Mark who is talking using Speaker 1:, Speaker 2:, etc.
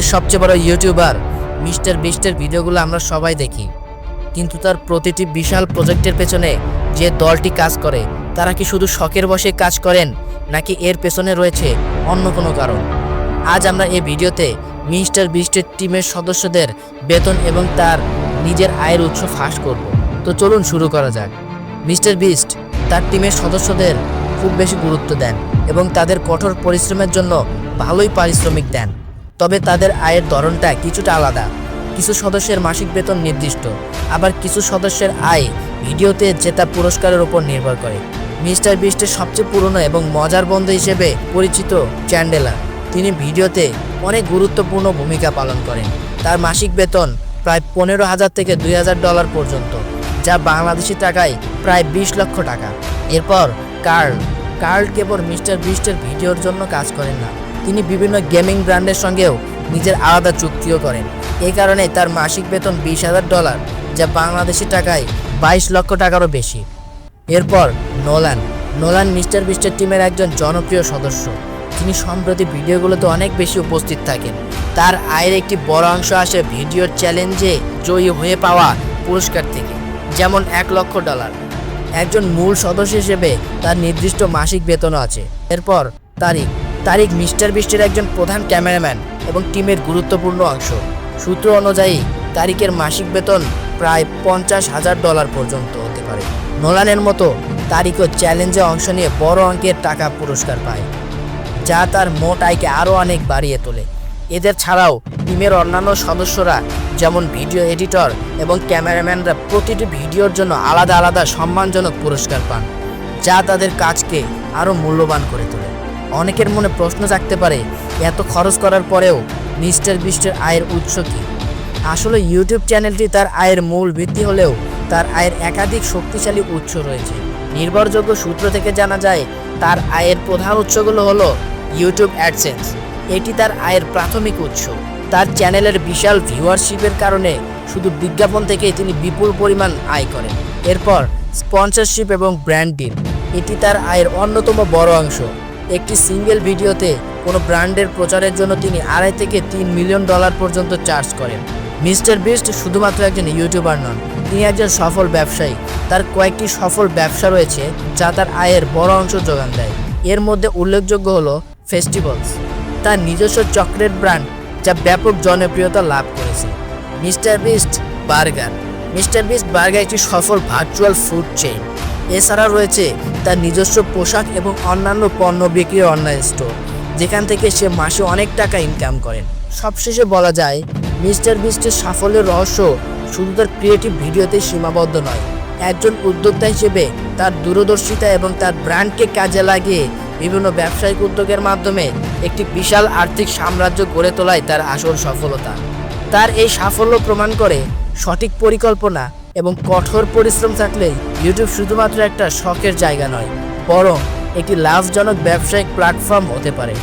Speaker 1: বিশ্বের সবচেয়ে বড় ইউটিউবার মিস্টার বিস্টের ভিডিওগুলো আমরা সবাই দেখি। কিন্তু তার প্রতিটি বিশাল প্রজেক্টের পেছনে যে দলটি কাজ করে, তারা কি শুধু শখের বসে কাজ করেন, নাকি এর পেছনে রয়েছে অন্য কোনো কারণ? আজ আমরা এই ভিডিওতে মিস্টার বিস্টের টিমের সদস্যদের বেতন এবং তার নিজের আয়ের উৎস ফাঁস করব। তো চলুন শুরু করা যাক। মিস্টার বিস্ট তার টিমের সদস্যদের খুব বেশি গুরুত্ব দেন এবং তাদের কঠোর পরিশ্রমের জন্য ভালোই পারিশ্রমিক দেন। তবে তাদের আয়ের ধরনটা কিছুটা আলাদা। কিছু সদস্যের মাসিক বেতন নির্দিষ্ট, আবার কিছু সদস্যের আয় ভিডিওতে জেতা পুরস্কারের উপর নির্ভর করে। মিস্টার বিস্টের সবচেয়ে পুরনো এবং মজার বন্ধু হিসেবে পরিচিত চ্যান্ডেলার। তিনি ভিডিওতে অনেক গুরুত্বপূর্ণ ভূমিকা পালন করেন। তার মাসিক বেতন প্রায় পনেরো হাজার থেকে দুই হাজার ডলার পর্যন্ত, যা বাংলাদেশি টাকায় প্রায় বিশ লক্ষ টাকা। এরপর কার্ল। কার্ল কেবল মিস্টার বিস্টের ভিডিওর জন্য কাজ করেন না তিনি বিভিন্ন গেমিং ব্র্যান্ডের সঙ্গেও নিজের আলাদা চুক্তিও করেন। এই কারণে তার মাসিক বেতন বিশ হাজার ডলার, যা বাংলাদেশি টাকায় বাইশ লক্ষ টাকারও বেশি। এরপর নোলান। নোলান মিস্টার বিস্টের টিমের একজন জনপ্রিয় সদস্য। তিনি সম্প্রতি ভিডিওগুলোতে অনেক বেশি উপস্থিত থাকেন। তার আয়ের একটি বড় অংশ আসে ভিডিওর চ্যালেঞ্জে জয়ী হয়ে পাওয়া পুরস্কার থেকে, যেমন এক লক্ষ ডলার। একজন মূল সদস্য হিসেবে তার নির্দিষ্ট মাসিক বেতনও আছে। এরপর তারিক তারিক মিস্টার বিস্টের একজন প্রধান ক্যামেরাম্যান এবং টিমের গুরুত্বপূর্ণ অংশ। সূত্র অনুযায়ী তারিকের মাসিক বেতন প্রায় পঞ্চাশ হাজার ডলার পর্যন্ত হতে পারে। নোলানের মতো তারিকও চ্যালেঞ্জে অংশ নিয়ে বড় অঙ্কের টাকা পুরস্কার পায়, যা তার মোট আয়কে আরও অনেক বাড়িয়ে তোলে। এদের ছাড়াও টিমের অন্যান্য সদস্যরা, যেমন ভিডিও এডিটর এবং ক্যামেরাম্যানরা প্রতিটি ভিডিওর জন্য আলাদা আলাদা সম্মানজনক পুরস্কার পান, যা তাদের কাজকে আরও মূল্যবান করে তোলে। অনেকের মনে প্রশ্ন থাকতে পারে, এত খরচ করার পরেও মিস্টার বিস্টের আয়ের উৎস কী? আসলে ইউটিউব চ্যানেলটি তার আয়ের মূল ভিত্তি হলেও তার আয়ের একাধিক শক্তিশালী উৎস রয়েছে। নির্ভরযোগ্য সূত্র থেকে জানা যায়, তার আয়ের প্রধান উৎসগুলো হলো ইউটিউব অ্যাডসেন্স। এটি তার আয়ের প্রাথমিক উৎস। তার চ্যানেলের বিশাল ভিউয়ারশিপের কারণে শুধু বিজ্ঞাপন থেকেই তিনি বিপুল পরিমাণ আয় করেন। এরপর স্পন্সরশিপ এবং ব্র্যান্ড এটি তার আয়ের অন্যতম বড় অংশ। একটি সিঙ্গেল ভিডিওতে কোনো ব্র্যান্ডের প্রচারের জন্য তিনি আড়াই থেকে তিন মিলিয়ন ডলার পর্যন্ত চার্জ করেন। মিস্টার বিস্ট শুধুমাত্র একজন ইউটিউবার নন, তিনি একজন সফল ব্যবসায়ী। তার কয়েকটি সফল ব্যবসা রয়েছে যা তার আয়ের বড় অংশ যোগান দেয়। এর মধ্যে উল্লেখযোগ্য হলো ফেস্টিভ্যালস তার নিজস্ব চকলেট ব্র্যান্ড যা ব্যাপক জনপ্রিয়তা লাভ করেছে। Mister beast burger, mister beast burger একটি সফল ভার্চুয়াল ফুড চেইন এছাড়া রয়েছে তার নিজস্ব পোশাক এবং অন্যান্য পণ্য বিক্রির অনলাইন স্টোর যেখান থেকে সে মাসে অনেক টাকা ইনকাম করেন সবশেষে বলা যায়, মিস্টার বিস্টের সাফল্যের রহস্য শুধু তার ক্রিয়েটিভ ভিডিওতে সীমাবদ্ধ নয়, একজন উদ্যোক্তা হিসেবে তার দূরদর্শিতা এবং তার ব্র্যান্ডকে কাজে লাগিয়ে বিভিন্ন ব্যবসায়িক উদ্যোগের মাধ্যমে একটি বিশাল আর্থিক সাম্রাজ্য গড়ে তোলায় তার আসল সফলতা। তার এই সাফল্য প্রমাণ করে সঠিক পরিকল্পনা এবং কঠোর পরিশ্রম থাকলে ইউটিউব শুধুমাত্র একটা শখের জায়গা নয়, বরং একটি লাভজনক ব্যবসায়িক প্ল্যাটফর্ম হতে পারে।